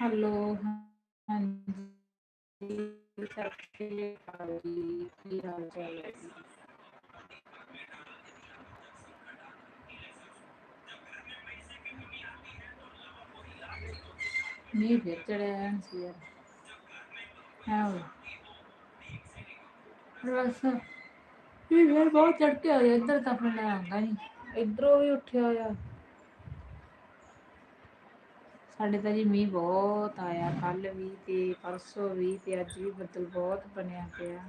Hello ਹਾਂਜੀ ਸਤਿ ਸ਼੍ਰੀ ਅਕਾਲ ਜੀ ਕੀ ਹਾਲ ਚਾਲ ਹੈ? ਜੀ ਮੀਂਹ ਫਿਰ ਚੜਿਆ ਸੀ ਯਾਰ। ਆਹੋ। ਬਸ। ਮੀਂਹ ਫਿਰ ਬਹੁਤ ਚੜ ਕੇ ਆਇਆ ਇੱਧਰ ਤਾਂ ਆਪਣੇ ਆਉਂਦਾ ਨਹੀਂ ਇੱਧਰੋਂ ਵੀ ਉੱਠਿਆ ਹੋਇਆ। ਸਾਡੇ ਤਾਂ ਜੀ ਮੀਂਹ ਬਹੁਤ ਆਇਆ ਕੱਲ ਵੀ ਤੇ ਪਰਸੋਂ ਵੀ ਤੇ ਅੱਜ ਵੀ ਬੱਦਲ ਬਹੁਤ ਬਣਿਆ ਪਿਆ।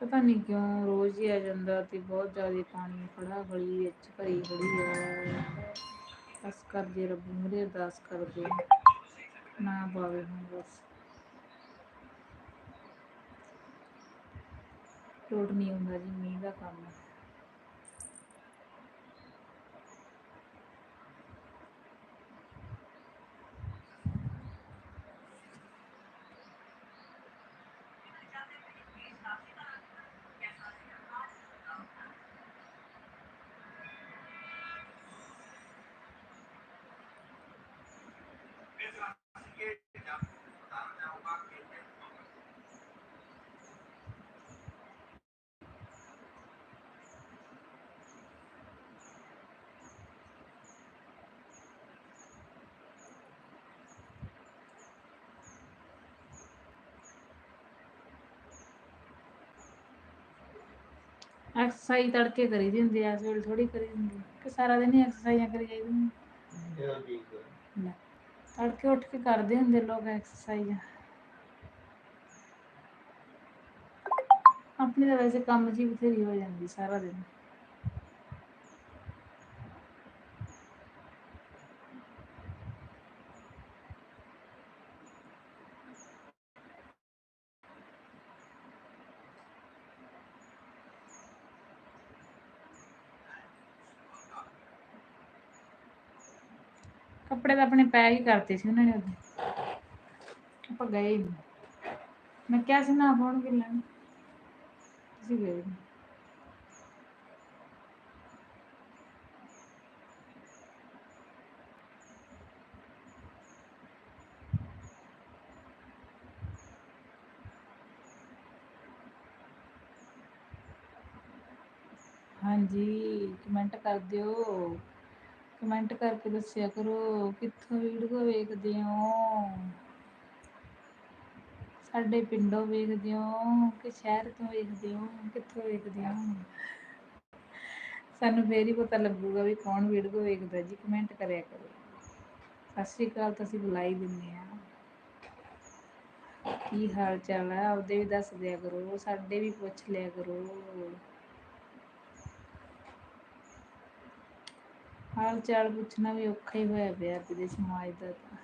ਪਤਾ ਨਹੀਂ ਕਿਉਂ ਰੋਜ਼ ਹੀ ਆ ਜਾਂਦਾ ਤੇ ਬਹੁਤ ਜ਼ਿਆਦਾ ਪਾਣੀ ਖੜਾ ਗਲੀ ਵਿੱਚ ਭਰੀ ਖੜੀ ਹੈ ਬਸ ਕਰਦੇ ਰੱਬ ਮੂਹਰੇ ਅਰਦਾਸ ਕਰਦੇ ਨਾ ਪਾਵੇ ਹੁਣ ਬਸ। ਟੋਟ ਨਹੀਂ ਹੁੰਦਾ ਜੀ, ਮੀਂਹ ਦਾ ਕੰਮ। ਐਕਸਰਸਾਈਜ਼ ਤੜਕੇ ਕਰੀ ਦੀ ਹੁੰਦੀ ਐ ਇਸ ਥੋੜੀ ਕਰੀ ਦੀ ਹੁੰਦੀ ਕਿ ਸਾਰਾ ਦਿਨ ਹੀ ਐਕਸਰਸਾਈਜ਼ਾਂ ਕਰੀ ਜਾਈਦੀਆਂ ਲੈ, ਤੜਕੇ ਉੱਠ ਕੇ ਕਰਦੇ ਹੁੰਦੇ ਲੋਕ ਐਕਸਰਸਾਈਜ਼। ਆਪਣੀ ਤਾਂ ਵੈਸੇ ਕੰਮ 'ਚ ਬਥੇਰੀ ਹੋ ਜਾਂਦੀ ਸਾਰਾ ਦਿਨ। ਕੱਪੜੇ ਤਾਂ ਆਪਣੇ ਪੈ ਹੀ ਕਰਤੇ ਸੀ ਉਹਨਾਂ ਨੇ ਉਦੋਂ ਆਪਾਂ ਗਏ ਮੈਂ ਕਿਹਾ ਸੀ ਨਾ ਫੋਨ ਕਿ ਲੈਣ। ਤੁਸੀਂ ਗਏ ਹਾਂਜੀ ਕਮੈਂਟ ਕਰ ਦਿਓ। ਕਮੈਂਟ ਕਰਕੇ ਦੱਸਿਆ ਕਰੋ, ਕਿੱਥੋਂ ਵੀਡੀਓ ਵੇਖਦੇ ਹੋ? ਸਾਡੇ ਪਿੰਡੋਂ ਵੇਖਦੇ ਹੋ ਕਿ ਸ਼ਹਿਰ ਤੋਂ ਵੇਖਦੇ ਹੋ? ਕਿੱਥੋਂ ਵੇਖਦੇ ਹੋ? ਸਾਨੂੰ ਫੇਰ ਹੀ ਪਤਾ ਲੱਗੂਗਾ ਵੀ ਕੌਣ ਵੀਡੀਓ ਵੇਖਦਾ ਜੀ ਕਮੈਂਟ ਕਰਿਆ ਕਰੋ। ਸਤਿ ਸ਼੍ਰੀ ਅਕਾਲ ਤਾਂ ਅਸੀਂ ਬੁਲਾ ਹੀ ਦਿੰਦੇ ਆ। ਕੀ ਹਾਲ ਚਾਲ ਹੈ ਆਪਦੇ ਵੀ ਦੱਸ ਦਿਆ ਕਰੋ, ਸਾਡੇ ਵੀ ਪੁੱਛ ਲਿਆ ਕਰੋ। ਹਾਲ ਚਾਲ ਪੁੱਛਣਾ ਵੀ ਔਖਾ ਹੀ ਹੋਇਆ ਪਿਆ ਅੱਜ ਦੇ ਸਮਾਜ ਦਾ ਤਾਂ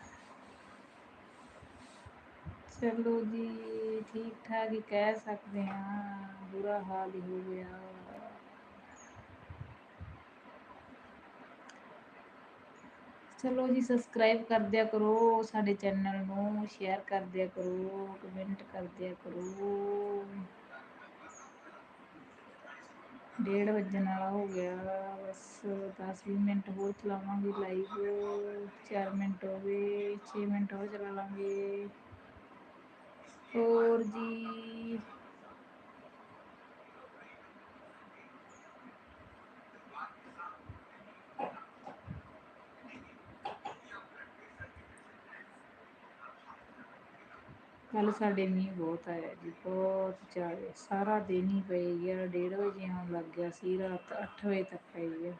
ਚਲੋ ਜੀ ਠੀਕ ਠਾਕ ਹੀ ਕਹਿ ਸਕਦੇ ਹਾਂ ਬੁਰਾ ਹਾਲ ਹੀ ਹੋ ਗਿਆ ਚਲੋ ਜੀ ਸਬਸਕ੍ਰਾਈਬ ਕਰ ਦਿਆ ਕਰੋ ਸਾਡੇ ਚੈਨਲ ਨੂੰ ਸ਼ੇਅਰ ਕਰ ਦਿਆ ਕਰੋ ਕਮੈਂਟ ਕਰ ਦਿਆ ਕਰੋ ਡੇਢ ਵੱਜਣ ਵਾਲਾ ਹੋ ਗਿਆ, ਬਸ 10 ਵੀਹ ਮਿੰਟ ਹੋਰ ਚਲਾਵਾਂਗੇ ਲਾਈਵ 4 ਮਿੰਟ ਹੋ ਗਏ 6 ਮਿੰਟ ਹੋਰ ਚਲਾ ਲਾਂਗੇ। ਹੋਰ ਜੀ। ਕੱਲ ਸਾਡੇ ਮੀਂਹ ਬਹੁਤ ਆਇਆ ਜੀ, ਬਹੁਤ ਜ਼ਿਆਦਾ, ਸਾਰਾ ਦਿਨ ਹੀ ਪਈ ਗਿਆ ਡੇਢ ਵਜੇ ਆਉਣ ਲੱਗ ਗਿਆ ਸੀ, ਰਾਤ 8 ਵਜੇ ਤੱਕ ਪਈ ਹੈ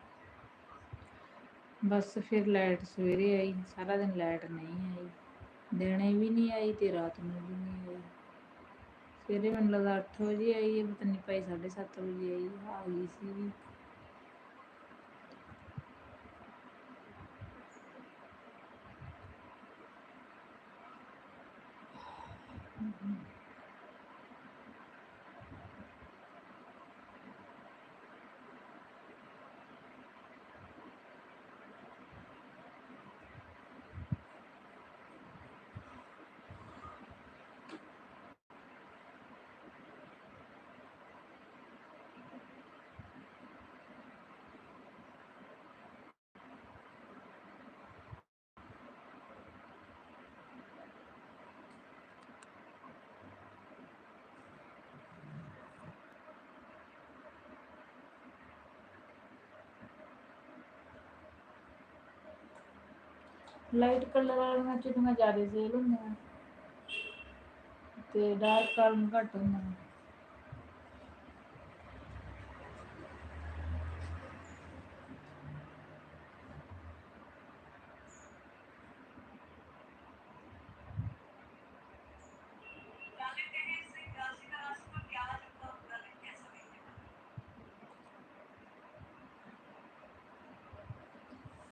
ਬਸ ਫਿਰ ਲਾਈਟ ਸਵੇਰੇ ਆਈ, ਸਾਰਾ ਦਿਨ ਲਾਈਟ ਨਹੀਂ ਆਈ, ਦਿਨੇ ਵੀ ਨਹੀਂ ਆਈ ਤੇ ਰਾਤ ਨੂੰ ਵੀ ਨਹੀਂ ਆਈ। ਸਵੇਰੇ ਮੈਨੂੰ ਲੱਗਾ 8 ਵਜੇ ਆਈ ਹੈ, ਪਤਾ ਨਹੀਂ ਭਾਈ 7:30 ਵਜੇ ਆਈ, ਆ ਗਈ ਸੀ ਲਾਈਟ ਕਲਰ ਵਾਲੀਆਂ ਚੁੰਨੀਆਂ ਜ਼ਿਆਦਾ ਸੇਲ ਹੁੰਦੀਆਂ। ਤੇ ਡਾਰਕ ਕਲਰ ਘੱਟ ਹੁੰਦੀਆਂ